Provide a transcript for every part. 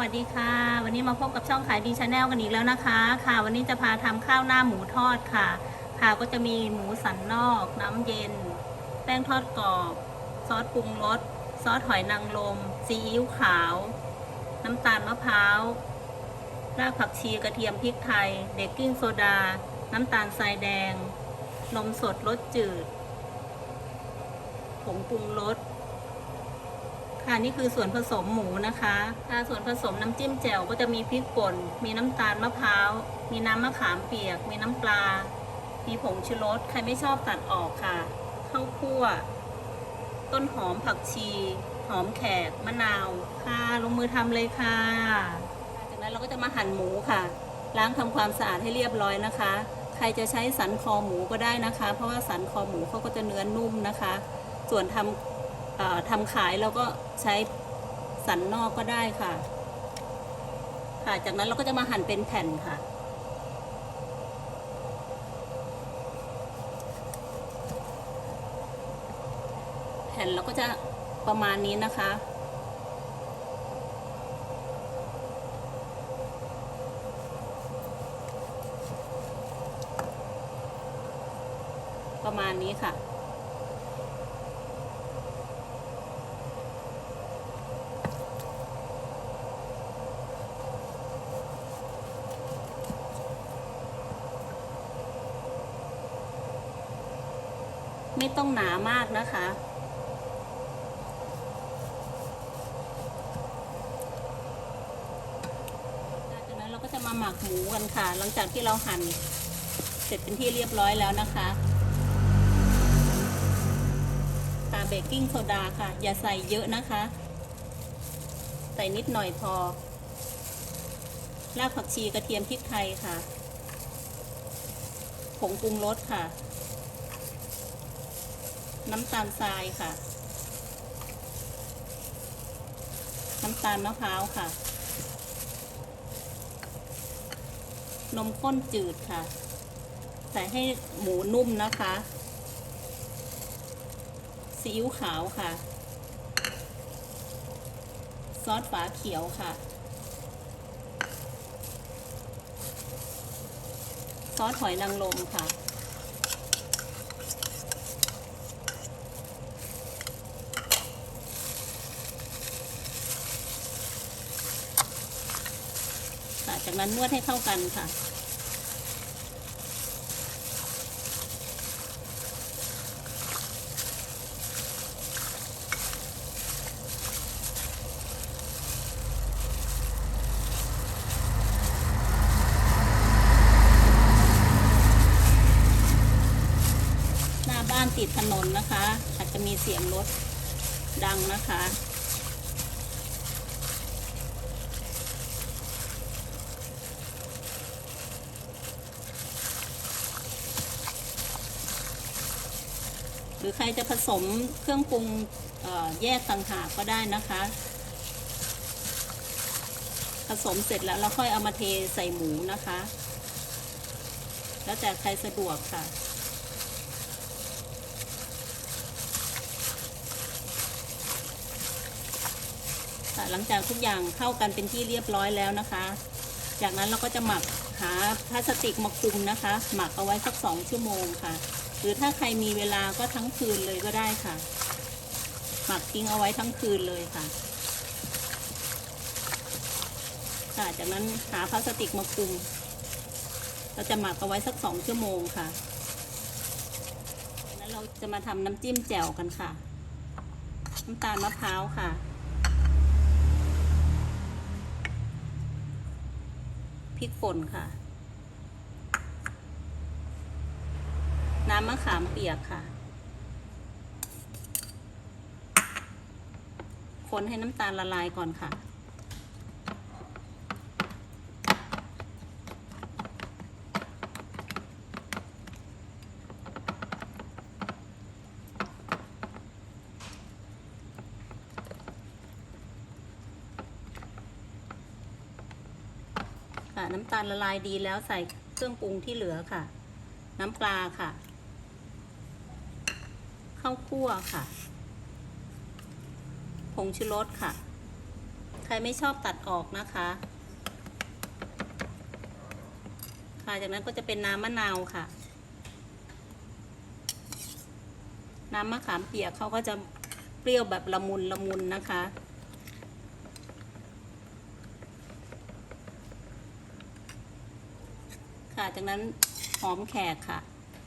วัสดีค่ะ วันนี้มาพบกับช่องขายดีชาแนลกันอีกแล้วนะคะ ค่ะ วันนี้จะพาทำข้าวหน้าหมูทอดค่ะ ค่ะก็จะมีหมูสันนอก น้ำเย็น แป้งทอดกรอบ ซอสปรุงรสซอสหอยนางรมซีอิ๊วขาว น้ำตาลมะพร้าวรากผักชีกระเทียมพริกไทยเบกกิ้งโซดา น้ำตาลทรายแดง นมสดรสจืด ผงปรุงรส ค่ะนี่คือส่วนผสมหมูนะคะค่ะส่วนผสมน้ำจิ้มแจ่วก็จะมีพริกป่น มีน้ำตาลมะพร้าว มีน้ำมะขามเปียก มีน้ำปลา มีผงชูรส ใครไม่ชอบตัดออกค่ะ ข้าวคั่ว ต้นหอมผักชี หอมแขก มะนาว ค่ะ ลงมือทำเลยค่ะ จากนั้นเราก็จะมาหั่นหมูค่ะ ล้างทำความสะอาดให้เรียบร้อยนะคะ ใครจะใช้สันคอหมูก็ได้นะคะ เพราะว่าสันคอหมูเขาก็จะเนื้อนุ่มนะคะ ส่วนทำ ทำขายเราก็ใช้สันนอกก็ได้ค่ะ ค่ะจากนั้นเราก็จะมาหั่นเป็นแผ่นค่ะ แผ่นเราก็จะประมาณนี้นะคะประมาณนี้ค่ะ ไม่ต้องหนามากนะคะ จากนั้นเราก็จะมาหมักหมูกันค่ะ หลังจากที่เราหั่นเสร็จเป็นที่เรียบร้อยแล้วนะคะตาเบกกิ้งโซดาค่ะ อย่าใส่เยอะนะคะ ใส่นิดหน่อยพอ รากผักชีกระเทียมพริกไทยค่ะ ผงปรุงรสค่ะ น้ำตาลทรายค่ะ น้ำตาลมะพร้าวค่ะ นมข้นจืดค่ะ ใส่ให้หมูนุ่มนะคะซีอิ๊วขาวค่ะ ซอสฝาเขียวค่ะ ซอสหอยนางรมค่ะ จากนั้นนวดให้เข้ากันค่ะหน้าบ้านติดถนนนะคะ อาจจะมีเสียงรถดังนะคะ รือใครจะผสมเครื่องปรุงแยกต่างหากก็ได้นะคะ ผสมเสร็จแล้วเราค่อยเอามาเทใส่หมูนะคะ แล้วแต่ใครสะดวกค่ะค่ะหลังจากทุกอย่างเข้ากันเป็นที่เรียบร้อยแล้วนะคะ จากนั้นเราก็จะหมักหาพลาสติกมาคลุมนะคะ หมักเอาไว้สักสองชั่วโมงค่ะ รือถ้าใครมีเวลาก็ทั้งคืนเลยก็ได้ค่ะ หมักทิ้งเอาไว้ทั้งคืนเลยค่ะ ค่ะ จากนั้นหาพลาสติกมาคลุม เราจะหมักเอาไว้สักสองชั่วโมงค่ะจากนั้นเราจะมาทำน้ำจิ้มแจ่วกันค่ะ น้ำตาลมะพร้าวค่ะพริกป่นค่ะ น้ำมะขามเปียกค่ะ คนให้น้ำตาลละลายก่อนค่ะ ค่ะ น้ำตาลละลายดีแล้วใส่เครื่องปรุงที่เหลือค่ะ น้ำปลาค่ะ ข้าวคั่วค่ะ ผงชูรสค่ะ ใครไม่ชอบตัดออกนะคะ ค่ะจากนั้นก็จะเป็นน้ำมะนาวค่ะ น้ำมะขามเปียกเขาก็จะเปรี้ยวแบบละมุนละมุนนะคะค่ะจากนั้นหอมแขกค่ะ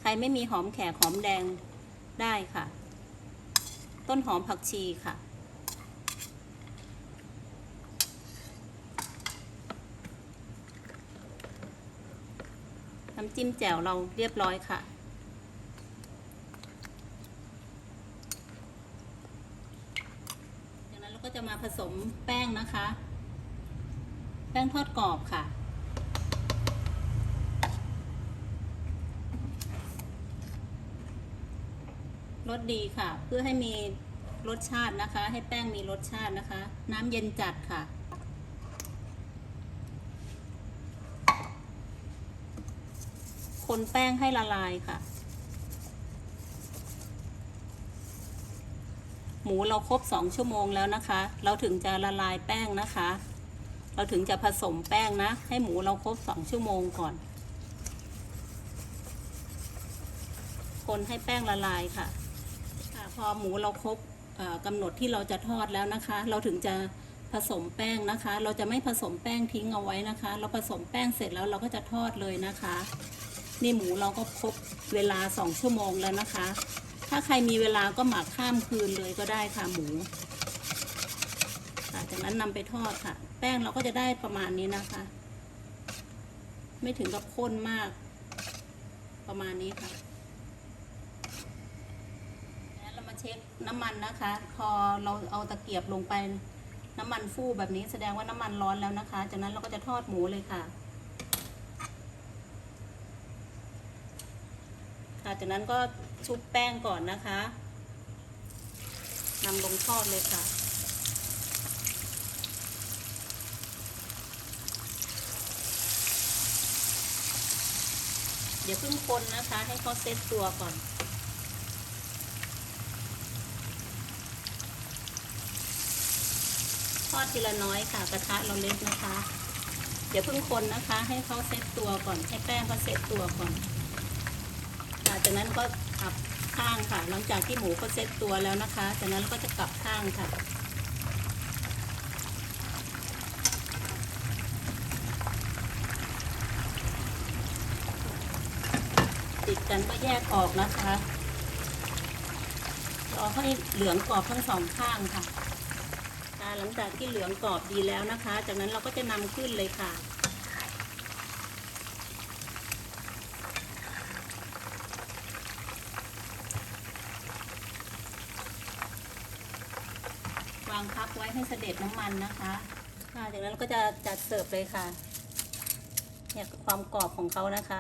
ใครไม่มีหอมแขกหอมแดง ได้ค่ะ ต้นหอมผักชีค่ะ น้ำจิ้มแจ่วเราเรียบร้อยค่ะ จากนั้นเราก็จะมาผสมแป้งนะคะ แป้งทอดกรอบค่ะ รสดีค่ะ เพื่อให้มีรสชาตินะคะ ให้แป้งมีรสชาตินะคะ น้ำเย็นจัดค่ะ คนแป้งให้ละลายค่ะ หมูเราครบสองชั่วโมงแล้วนะคะ เราถึงจะละลายแป้งนะคะ เราถึงจะผสมแป้งนะ ให้หมูเราครบสองชั่วโมงก่อนคนให้แป้งละลายค่ะ อหมูเราครบเอ่อกำหนดที่เราจะทอดแล้วนะคะ เราถึงจะผสมแป้งนะคะ เราจะไม่ผสมแป้งทิ้งเอาไว้นะคะ เราผสมแป้งเสร็จแล้วเราก็จะทอดเลยนะคะ นี่หมูเราก็ครบเวลาสองชั่วโมงแล้วนะคะ ถ้าใครมีเวลาก็หมักข้ามคืนเลยก็ได้ค่ะหมูค่ะจากนั้นนำไปทอดค่ะ แป้งเราก็จะได้ประมาณนี้นะคะ ไม่ถึงกับข้นมาก ประมาณนี้ค่ะ แล้ว เช็คน้ำมันนะคะ พอเราเอาตะเกียบลงไป น้ำมันฟูแบบนี้แสดงว่าน้ำมันร้อนแล้วนะคะ จากนั้นเราก็จะทอดหมูเลยค่ะ ค่ะจากนั้นก็ชุบแป้งก่อนนะคะนำลงทอดเลยค่ะเดี๋ยวเพิ่งคนนะคะ ให้เขาเซตตัวก่อน ทีละน้อยค่ะกระทะเราเล็กนะคะเดี๋ยวเพิ่งคนนะคะ ให้เขาเซตตัวก่อนให้แป้งเขาเซตตัวก่อนค่ะจากนั้นก็กลับข้างค่ะ หลังจากที่หมูเขาเซตตัวแล้วนะคะ จากนั้นเราก็จะกลับข้างค่ะติดกันก็แยกออกนะคะรอให้เหลืองกรอบทั้งสองข้างค่ะ หลังจากที่เหลืองกรอบดีแล้วนะคะ จากนั้นเราก็จะนำขึ้นเลยค่ะ วางพักไว้ให้เสด็จน้ำมันนะคะค่ะจากนั้นเราก็จะจัดเสิร์ฟเลยค่ะเนี่ยความกรอบของเขานะคะ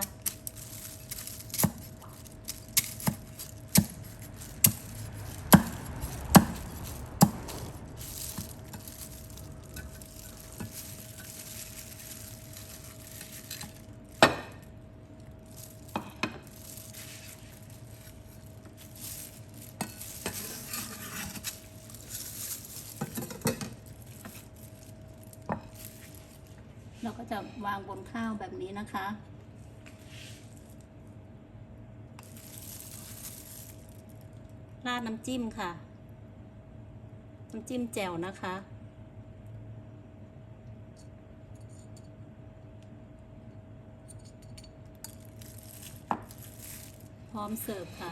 ก็จะวางบนข้าวแบบนี้นะคะ ราดน้ำจิ้มค่ะ น้ำจิ้มแจ่วนะคะ พร้อมเสิร์ฟค่ะ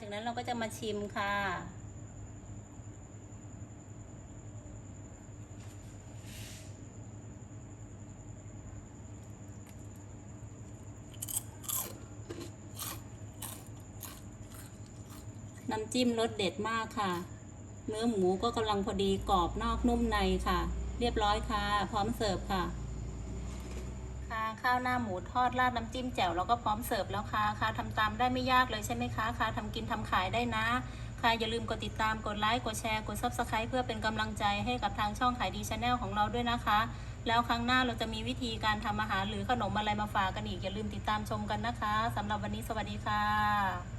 จากนั้นเราก็จะมาชิมค่ะ น้ำจิ้มรสเด็ดมากค่ะ เนื้อหมูก็กำลังพอดีกรอบนอกนุ่มในค่ะ เรียบร้อยค่ะ พร้อมเสิร์ฟค่ะ ค่ะข้าวหน้าหมูทอดราดน้ำจิ้มแจ่วแล้วก็พร้อมเสิร์ฟแล้วค่ะค่ะทำตามได้ไม่ยากเลยใช่ไหมคะค่ะทำกินทำขายได้นะ ค่ะอย่าลืมกดติดตามกดไลค์กดแชร์กด subscribe เพื่อเป็นกำลังใจให้กับทางช่องขายดีชาแนลของเราด้วยนะคะ แล้วครั้งหน้าเราจะมีวิธีการทำอาหารหรือขนมอะไรมาฝากกันอีกอย่าลืมติดตามชมกันนะคะสำหรับวันนี้สวัสดีค่ะ